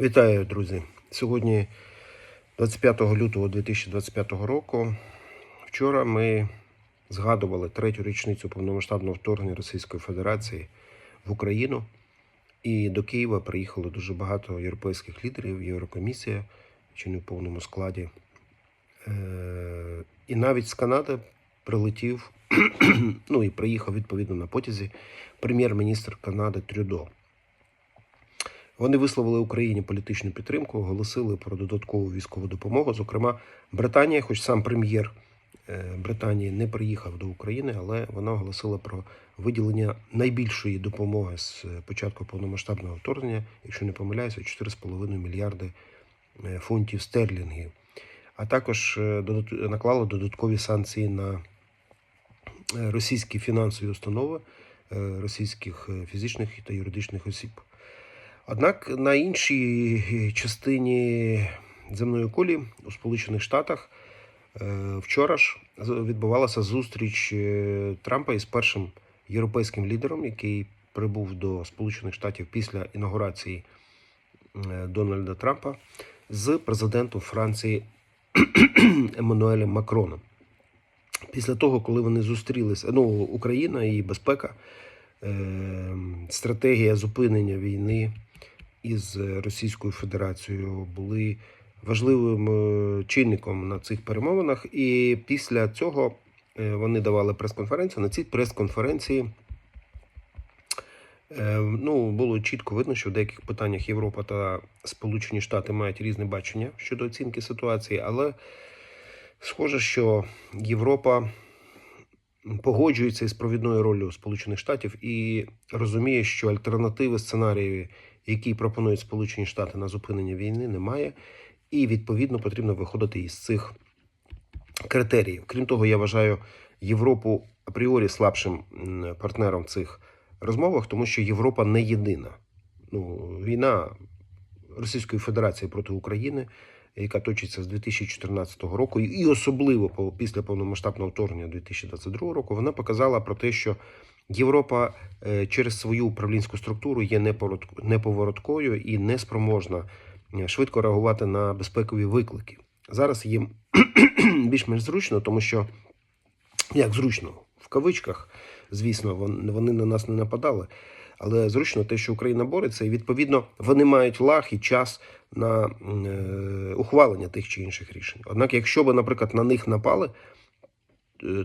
Вітаю, друзі! Сьогодні 25 лютого 2025 року. Вчора ми згадували третю річницю повномасштабного вторгнення Російської Федерації в Україну. І до Києва приїхало дуже багато європейських лідерів, Єврокомісія, чи не в повному складі. Е, І навіть з Канади прилетів, ну і приїхав відповідно на потязі прем'єр-міністр Канади Трюдо. Вони висловили Україні політичну підтримку, оголосили про додаткову військову допомогу. Зокрема, Британія, хоч сам прем'єр е, Британії не приїхав до України, але вона оголосила про виділення найбільшої допомоги з початку повномасштабного вторгнення, якщо не помиляюся, 4,5 мільярди е, фунтів стерлінгів. А також е, наклала додаткові санкції на е, російські фінансові установи е, російських е, фізичних та юридичних осіб. Однак на іншій частині земної кулі у Сполучених Штатах е, вчора ж відбувалася зустріч е, Трампа із першим європейським лідером, який прибув до Сполучених Штатів після інаугурації е, Дональда Трампа з президентом Франції Еммануелем Макроном. Після того, коли вони зустрілися, ну, Україна і безпека, стратегія зупинення війни із Російською Федерацією були важливим е, чинником на цих перемовинах. І після цього е, вони давали прес-конференцію. На цій прес-конференції е, ну, було чітко видно, що в деяких питаннях Європа та Сполучені Штати мають різне бачення щодо оцінки ситуації, але схоже, що Європа погоджується із провідною ролью Сполучених Штатів і розуміє, що альтернативи сценарії, які пропонують Сполучені Штати на зупинення війни, немає, і відповідно потрібно виходити із цих критеріїв. Крім того, я вважаю Європу апріорі слабшим партнером в цих розмовах, тому що Європа не єдина. Ну, війна Російської Федерації проти України, яка точиться з 2014 року, і особливо після повномасштабного вторгнення 2022 року, вона показала про те, що Європа е, через свою управлінську структуру є неповорот- неповороткою і неспроможна е, швидко реагувати на безпекові виклики. Зараз їм більш-менш зручно, тому що як зручно в кавичках, звісно, вони на нас не нападали. Але зручно те, що Україна бореться, і відповідно вони мають лаг і час на е, ухвалення тих чи інших рішень. Однак, якщо би, наприклад, на них напали,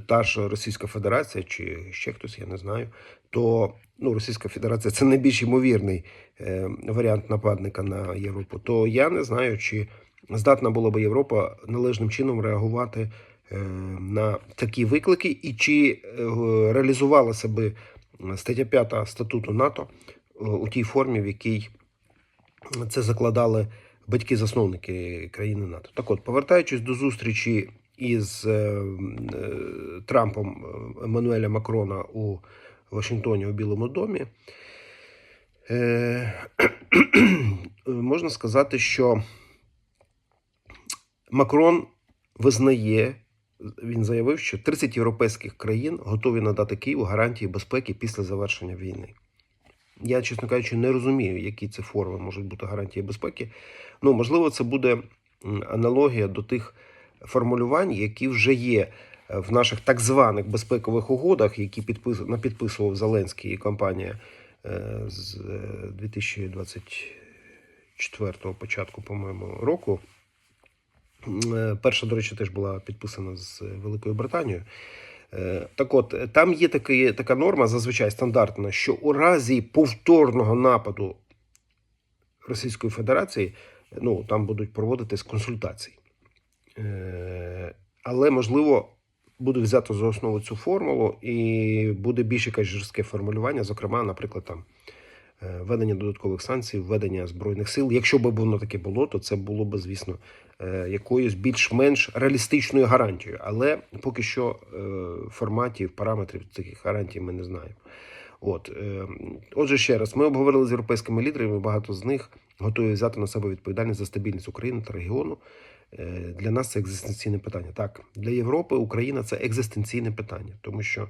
та ж Російська Федерація чи ще хтось, я не знаю, то ну, Російська Федерація це найбільш ймовірний е, варіант нападника на Європу. То я не знаю, чи здатна була би Європа належним чином реагувати е, на такі виклики, і чи е, реалізувалася би стаття 5 статуту НАТО е, у тій формі, в якій це закладали батьки-засновники країни НАТО. Так от, повертаючись до зустрічі із е, е, Трампом е, Еммануеля Макрона у Вашингтоні у Білому домі, можна сказати, що Макрон визнає, він заявив, що 30 європейських країн готові надати Києву гарантії безпеки після завершення війни. Я, чесно кажучи, не розумію, які це форми можуть бути гарантії безпеки. Ну, можливо, це буде аналогія до тих формулювань, які вже є е, в наших так званих безпекових угодах, які підпис... напідписував Зеленський і компанія е, з е, 2024 початку, по-моєму, року. Е, Перша, до речі, теж була підписана з Великою Британією. Е, Так от, е, там є таки, така норма, зазвичай стандартна, що у разі повторного нападу Російської Федерації ну, там будуть проводитись консультації. Е, Але, можливо, буде взято за основу цю формулу і буде більш якесь жорстке формулювання, зокрема, наприклад, там е, введення додаткових санкцій, введення збройних сил. Якщо б воно таке було, то це було б, звісно, е, якоюсь більш-менш реалістичною гарантією. Але поки що форматів, параметрів цих гарантій ми не знаємо. От, отже, ще раз, ми обговорили з європейськими лідерами. Багато з них готові взяти на себе відповідальність за стабільність України та регіону. Е, Для нас це екзистенційне питання. Так, для Європи Україна це екзистенційне питання, тому що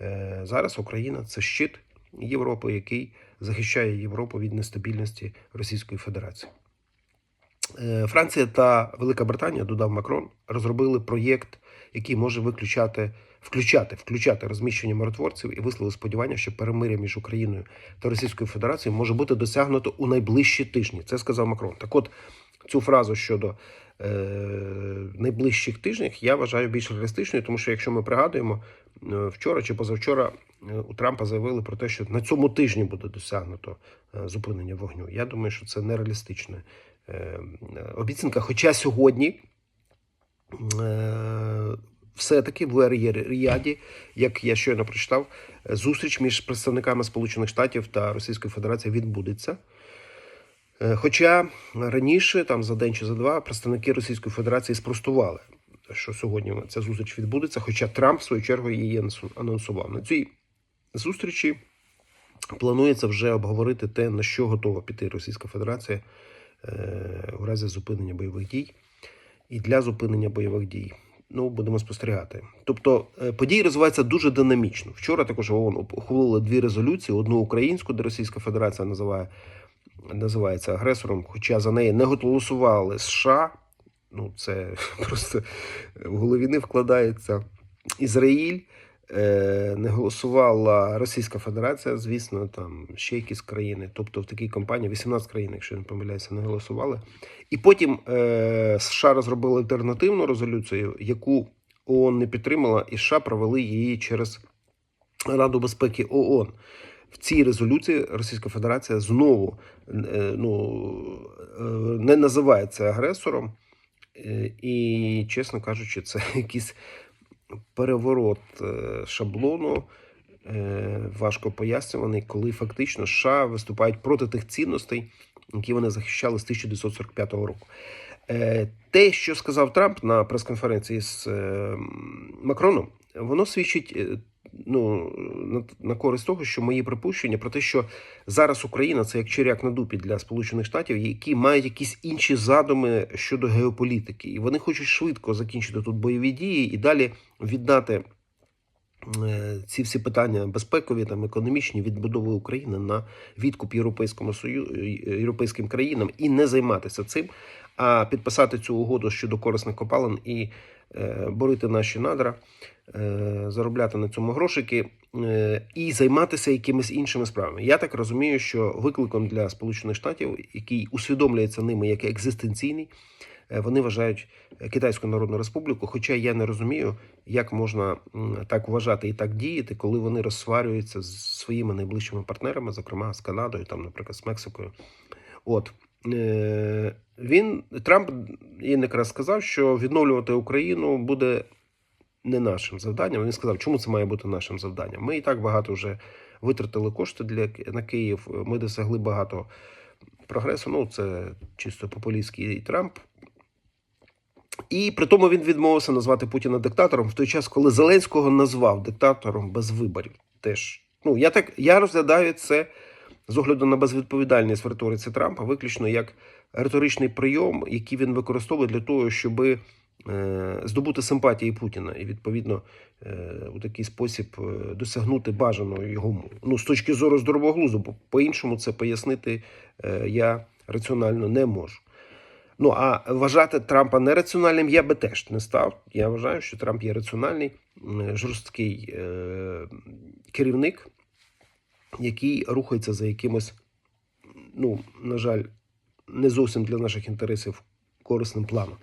е, зараз Україна це щит Європи, який захищає Європу від нестабільності Російської Федерації. Е, Франція та Велика Британія, додав Макрон, розробили проєкт, який може виключати, включати, включати розміщення миротворців і висловили сподівання, що перемиря між Україною та Російською Федерацією може бути досягнуто у найближчі тижні. Це сказав Макрон. Так от цю фразу щодо найближчих тижнів я вважаю більш реалістичною, тому що якщо ми пригадуємо, е, вчора чи позавчора е, у Трампа заявили про те, що на цьому тижні буде досягнуто е, зупинення вогню. Я думаю, що це нереалістична е, обіцянка. Хоча сьогодні е, все-таки в Ер-Ріаді, як я щойно прочитав, е, зустріч між представниками Сполучених Штатів та Російської Федерації відбудеться. Е, Хоча раніше, там за день чи за два, представники Російської Федерації спростували, що сьогодні ця зустріч відбудеться. Хоча Трамп, в свою чергу, її анонсував. На цій зустрічі планується вже обговорити те, на що готова піти Російська Федерація е, у разі зупинення бойових дій і для зупинення бойових дій. Ну, будемо спостерігати. Тобто е, події розвиваються дуже динамічно. Вчора також ООН ухвалили дві резолюції: одну українську, де Російська Федерація називає називається агресором, хоча за неї не голосували США. Ну, це просто в голові не вкладається. Ізраїль е, не голосувала Російська Федерація, звісно, там ще якісь країни. Тобто в такій компанії 18 країн, якщо я не помиляюся, не голосували. І потім е, США розробили альтернативну резолюцію, яку ООН не підтримала, і США провели її через Раду безпеки ООН. В цій резолюції Російська Федерація знову е, ну, е, не називається агресором, Е, і, чесно кажучи, це якийсь переворот шаблону, важко пояснюваний, коли фактично США виступають проти тих цінностей, які вони захищали з 1945 року. Те, що сказав Трамп на прес-конференції з е, Макроном, воно свідчить ну, на, користь того, що мої припущення про те, що зараз Україна це як черяк на дупі для Сполучених Штатів, які мають якісь інші задуми щодо геополітики, і вони хочуть швидко закінчити тут бойові дії і далі віддати е, ці всі питання безпекові там економічні відбудови України на відкуп Європейському Сою... європейським країнам і не займатися цим, а підписати цю угоду щодо корисних копалин і е, борити наші надра, е, заробляти на цьому грошики е, і займатися якимись іншими справами. Я так розумію, що викликом для Сполучених Штатів, який усвідомлюється ними як екзистенційний, е, вони вважають Китайську Народну Республіку. Хоча я не розумію, як можна так вважати і так діяти, коли вони розсварюються з своїми найближчими партнерами, зокрема з Канадою, там, наприклад, з Мексикою. От е, він Трамп він якраз сказав, що відновлювати Україну буде не нашим завданням. Він сказав, чому це має бути нашим завданням. Ми і так багато вже витратили кошти для на Київ. Ми досягли багато прогресу. Ну це чисто популістський Трамп. І при тому він відмовився назвати Путіна диктатором в той час, коли Зеленського назвав диктатором без виборів. Теж ну я так я розглядаю це з огляду на безвідповідальність в риториці Трампа, виключно як риторичний прийом, який він використовує для того, щоб е, здобути симпатії Путіна і відповідно е, у такий спосіб е, досягнути бажаного його ну з точки зору здорового глузду, бо по-іншому це пояснити я раціонально не можу. Ну а вважати Трампа нераціональним я би теж не став. Я вважаю, що Трамп є раціональний, жорсткий е, керівник, який рухається за якимось, ну, на жаль, не зовсім для наших інтересів корисним планом.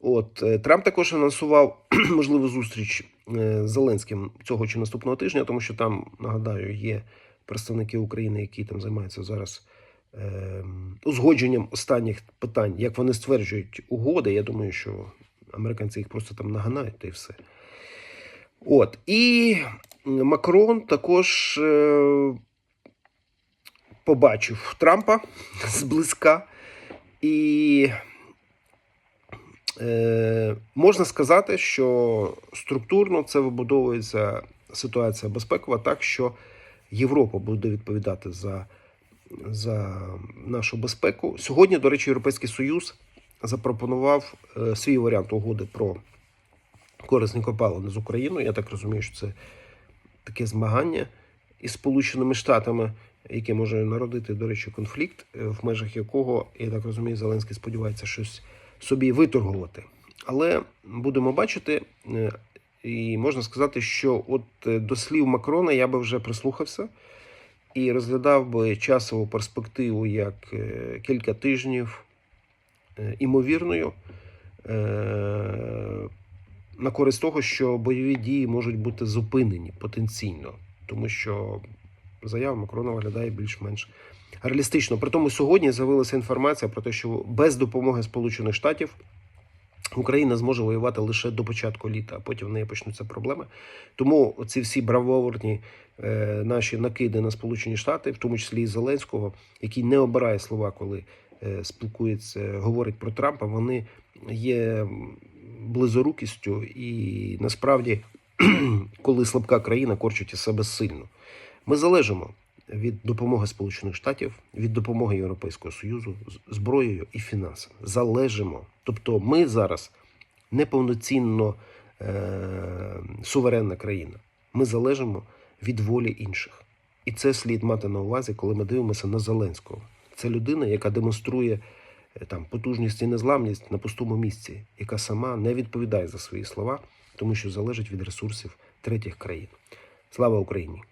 От е, Трамп також анонсував можливу зустріч е, з Зеленським цього чи наступного тижня, тому що там, нагадаю, є представники України, які там займаються зараз е, узгодженням останніх питань, як вони стверджують угоди. Я думаю, що американці їх просто там наганають та й все. От. І Макрон також е, побачив Трампа зблизька. І е, можна сказати, що структурно це вибудовується ситуація безпекова так, що Європа буде відповідати за, за нашу безпеку. Сьогодні, до речі, Європейський Союз запропонував е, свій варіант угоди про корисні копалини з Україною. Я так розумію, що це таке змагання із Сполученими Штатами. яке може народити, до речі, конфлікт, е, в межах якого, я так розумію, Зеленський сподівається щось собі виторгувати. Але будемо бачити, е, і можна сказати, що от е, до слів Макрона я би вже прислухався і розглядав би часову перспективу як кілька тижнів імовірною на користь того, що бойові дії можуть бути зупинені потенційно, тому що заява Макрона виглядає більш-менш реалістично. При тому сьогодні з'явилася інформація про те, що без допомоги Сполучених Штатів Україна зможе воювати лише до початку літа, а потім в неї почнуться проблеми. Тому ці всі бравоворні е, наші накиди на Сполучені Штати, в тому числі і Зеленського, який не обирає слова, коли е, спілкується, говорить про Трампа, вони є близорукістю, і насправді, коли слабка країна корчить із себе сильно. Ми залежимо від допомоги Сполучених Штатів, від допомоги Європейського Союзу зброєю і фінансами. Залежимо. Тобто, ми зараз неповноцінно е- суверенна країна. Ми залежимо від волі інших. І це слід мати на увазі, коли ми дивимося на Зеленського. Це людина, яка демонструє там потужність і незламність на пустому місці, яка сама не відповідає за свої слова, тому що залежить від ресурсів третіх країн. Слава Україні!